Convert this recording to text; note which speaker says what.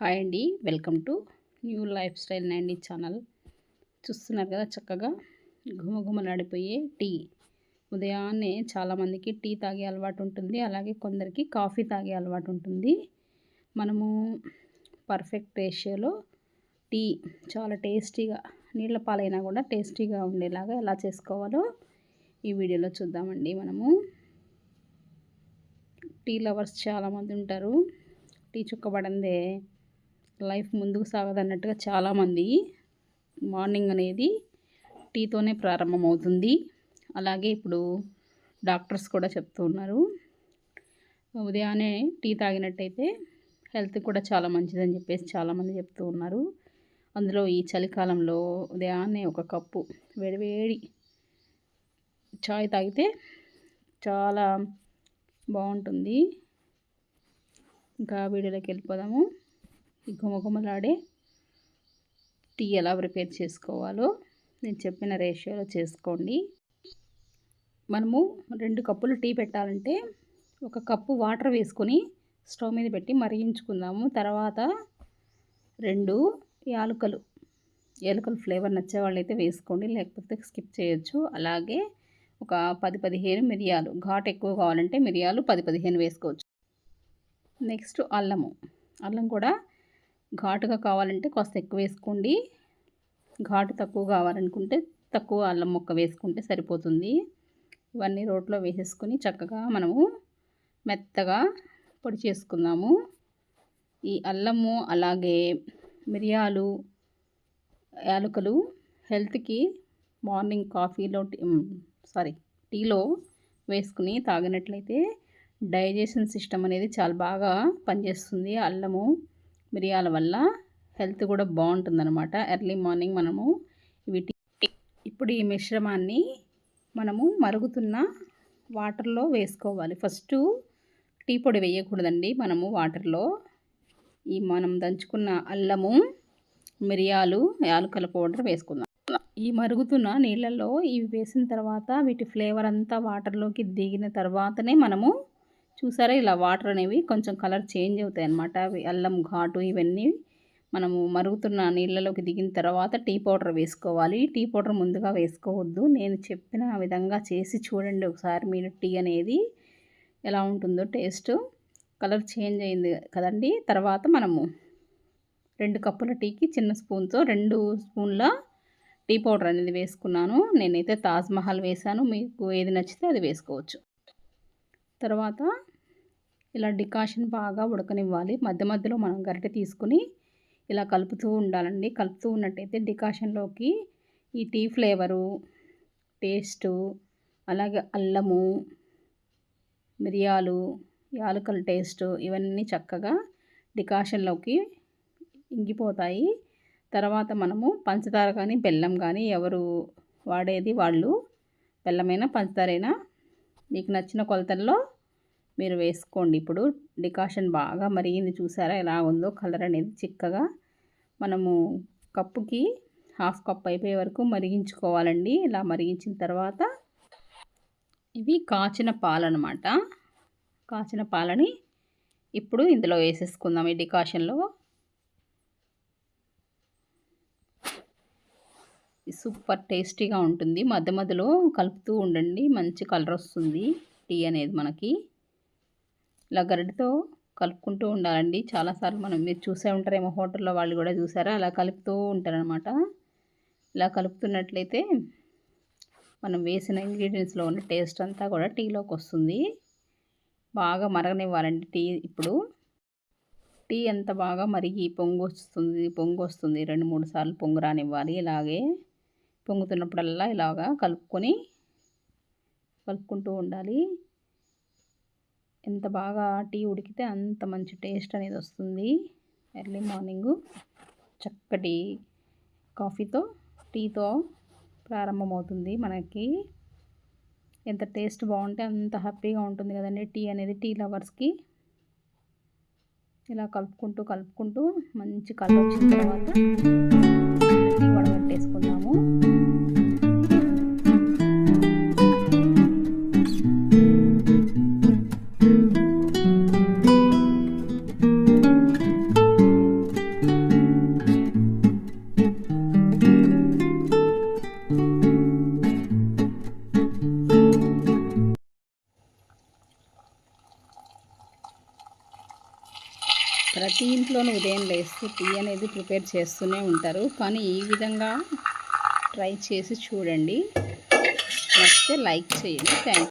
Speaker 1: Hi అండి. Welcome to new life style నైండి channel. చూస్తున్నారు కదా చక్కగా ఘుమఘుమలాడిపోయే టీ. ఉదయాన్నే చాలామందికి టీ తాగే అలవాటు ఉంటుంది. అలాగే కొందరికి కాఫీ తాగే అలవాటు ఉంటుంది. మనము పర్ఫెక్ట్ రేషియోలో టీ చాలా టేస్టీగా నీళ్ళ పాలైనా కూడా టేస్టీగా ఉండేలాగా ఎలా చేసుకోవాలో ఈ వీడియోలో చూద్దామండి మనము. టీ లవర్స్ చాలామంది ఉంటారు. టీ చుక్కబడిందే లైఫ్ ముందుకు సాగదన్నట్టుగా చాలామంది మార్నింగ్ అనేది టీతోనే ప్రారంభమవుతుంది. అలాగే ఇప్పుడు డాక్టర్స్ కూడా చెప్తూ ఉన్నారు. ఉదయాన్నే టీ తాగినట్టయితే హెల్త్ కూడా చాలా మంచిదని చెప్పేసి చాలామంది చెప్తూ ఉన్నారు. అందులో ఈ చలికాలంలో ఉదయాన్నే ఒక కప్పు వేడివేడి చాయ్ తాగితే చాలా బాగుంటుంది. ఇంకా వీడియోలోకి వెళ్ళిపోదాము. ఈ గుమగుమలాడే టీ ఎలా ప్రిపేర్ చేసుకోవాలో నేను చెప్పిన రేషియోలో చేసుకోండి. మనము రెండు కప్పులు టీ పెట్టాలంటే ఒక కప్పు వాటర్ వేసుకొని స్టవ్ మీద పెట్టి మరిగించుకుందాము. తర్వాత రెండు యాలకులు యాలకుల ఫ్లేవర్ నచ్చే వాళ్ళైతే వేసుకోండి లేకపోతే స్కిప్ చేయొచ్చు. అలాగే ఒక పది పదిహేను మిరియాలు ఘాట్ ఎక్కువ కావాలంటే మిరియాలు పది పదిహేను వేసుకోవచ్చు. నెక్స్ట్ అల్లము అల్లం కూడా ఘాటుగా కావాలంటే కాస్త ఎక్కువ వేసుకోండి. ఘాటు తక్కువ కావాలనుకుంటే తక్కువ అల్లం ముక్క వేసుకుంటే సరిపోతుంది. ఇవన్నీ రోట్లో వేసేసుకొని చక్కగా మనము మెత్తగా పొడి చేసుకుందాము. ఈ అల్లము అలాగే మిరియాలు యాలకులు హెల్త్కి మార్నింగ్ కాఫీలో సారీ టీలో వేసుకుని తాగినట్లయితే డైజెషన్ సిస్టమ్ అనేది చాలా బాగా పనిచేస్తుంది అల్లము. మిరియాల వల్ల హెల్త్ కూడా బాగుంటుందన్నమాట. ఎర్లీ మార్నింగ్ మనము వీటి ఇప్పుడు ఈ మిశ్రమాన్ని మనము మరుగుతున్న వాటర్లో వేసుకోవాలి. ఫస్ట్ టీ పొడి వేయకూడదండి మనము వాటర్లో. ఈ మనం దంచుకున్న అల్లము మిరియాలు యాలకల పౌడర్ వేసుకుందాం. ఈ మరుగుతున్న నీళ్ళల్లో ఇవి వేసిన తర్వాత వీటి ఫ్లేవర్ అంతా వాటర్లోకి దిగిన తర్వాతనే మనము చూసారా? ఇలా వాటర్ అనేవి కొంచెం కలర్ చేంజ్ అవుతాయి అన్నమాట అల్లం ఘాటు ఇవన్నీ మనము మరుగుతున్న నీళ్ళలోకి దిగిన తర్వాత టీ పౌడర్ వేసుకోవాలి. టీ పౌడర్ ముందుగా వేసుకోవద్దు. నేను చెప్పిన విధంగా చేసి చూడండి ఒకసారి మీరు టీ అనేది ఎలా ఉంటుందో టేస్ట్. కలర్ చేంజ్ అయింది కదండి. తర్వాత మనము రెండు కప్పుల టీకి చిన్న స్పూన్తో రెండు స్పూన్ల టీ పౌడర్ అనేది వేసుకున్నాను. నేనైతే తాజ్మహల్ వేసాను మీకు ఏది నచ్చితే అది వేసుకోవచ్చు. తర్వాత ఇలా డికాషన్ బాగా ఉడకనివ్వాలి. మధ్య మధ్యలో మనం గరిటె తీసుకుని ఇలా కలుపుతూ ఉండాలండి. కలుపుతూ ఉన్నట్టయితే డికాషన్లోకి ఈ టీ ఫ్లేవరు టేస్టు అలాగే అల్లము మిరియాలు యాలకల టేస్ట్ ఇవన్నీ చక్కగా డికాషన్లోకి ఇంగిపోతాయి. తర్వాత మనము పంచదార కానీ బెల్లం కానీ ఎవరు వాడేది వాళ్ళు బెల్లమైనా పంచదారైనా మీకు నచ్చిన కొలతల్లో మీరు వేసుకోండి. ఇప్పుడు డికాషన్ బాగా మరిగింది చూసారా? ఎలా ఉందో కలర్ అనేది చిక్కగా మనము కప్పుకి హాఫ్ కప్ అయిపోయే వరకు మరిగించుకోవాలండి. ఇలా మరిగించిన తర్వాత ఇవి కాచిన పాలనమాట. కాచిన పాలని ఇప్పుడు ఇందులో వేసేసుకుందాం ఈ డికాషన్లో. సూపర్ టేస్టీగా ఉంటుంది. మధ్య మధ్యలో కలుపుతూ ఉండండి. మంచి కలర్ వస్తుంది టీ అనేది మనకి. ఇలా గరిటతో కలుపుకుంటూ ఉండాలండి. చాలాసార్లు మనం మీరు చూసే ఉంటారేమో హోటల్లో వాళ్ళు కూడా చూసారా? అలా కలుపుతూ ఉంటారనమాట ఇలా కలుపుతున్నట్లయితే మనం వేసిన ఇంగ్రీడియంట్స్లో ఉన్న టేస్ట్ అంతా కూడా టీలోకి వస్తుంది. బాగా మరగనివ్వాలండి టీ ఇప్పుడు. టీ ఎంత బాగా మరిగి పొంగు వస్తుంది పొంగు వస్తుంది. రెండు మూడు సార్లు పొంగు రానివ్వాలి. ఇలాగే పొంగుతున్నప్పుడల్లా ఇలాగా కలుపుకొని కలుపుకుంటూ ఉండాలి. ఎంత బాగా టీ ఉడికితే అంత మంచి టేస్ట్ అనేది వస్తుంది. ఎర్లీ మార్నింగు చక్కటి కాఫీతో టీతో ప్రారంభమవుతుంది మనకి. ఎంత టేస్ట్ బాగుంటే అంత హ్యాపీగా ఉంటుంది కదండి టీ అనేది టీ లవర్స్కి. ఇలా కలుపుకుంటూ కలుపుకుంటూ మంచి కలర్ వచ్చిన తర్వాత టీ వడగట్టేసుకుందాము ప్రతి ఇంట్లోనూ ఉదయం లేస్తే టీ అనేది ప్రిపేర్ చేస్తూనే ఉంటారు. కానీ ఈ విధంగా ట్రై చేసి చూడండి. నచ్చితే లైక్ చేయండి. థ్యాంక్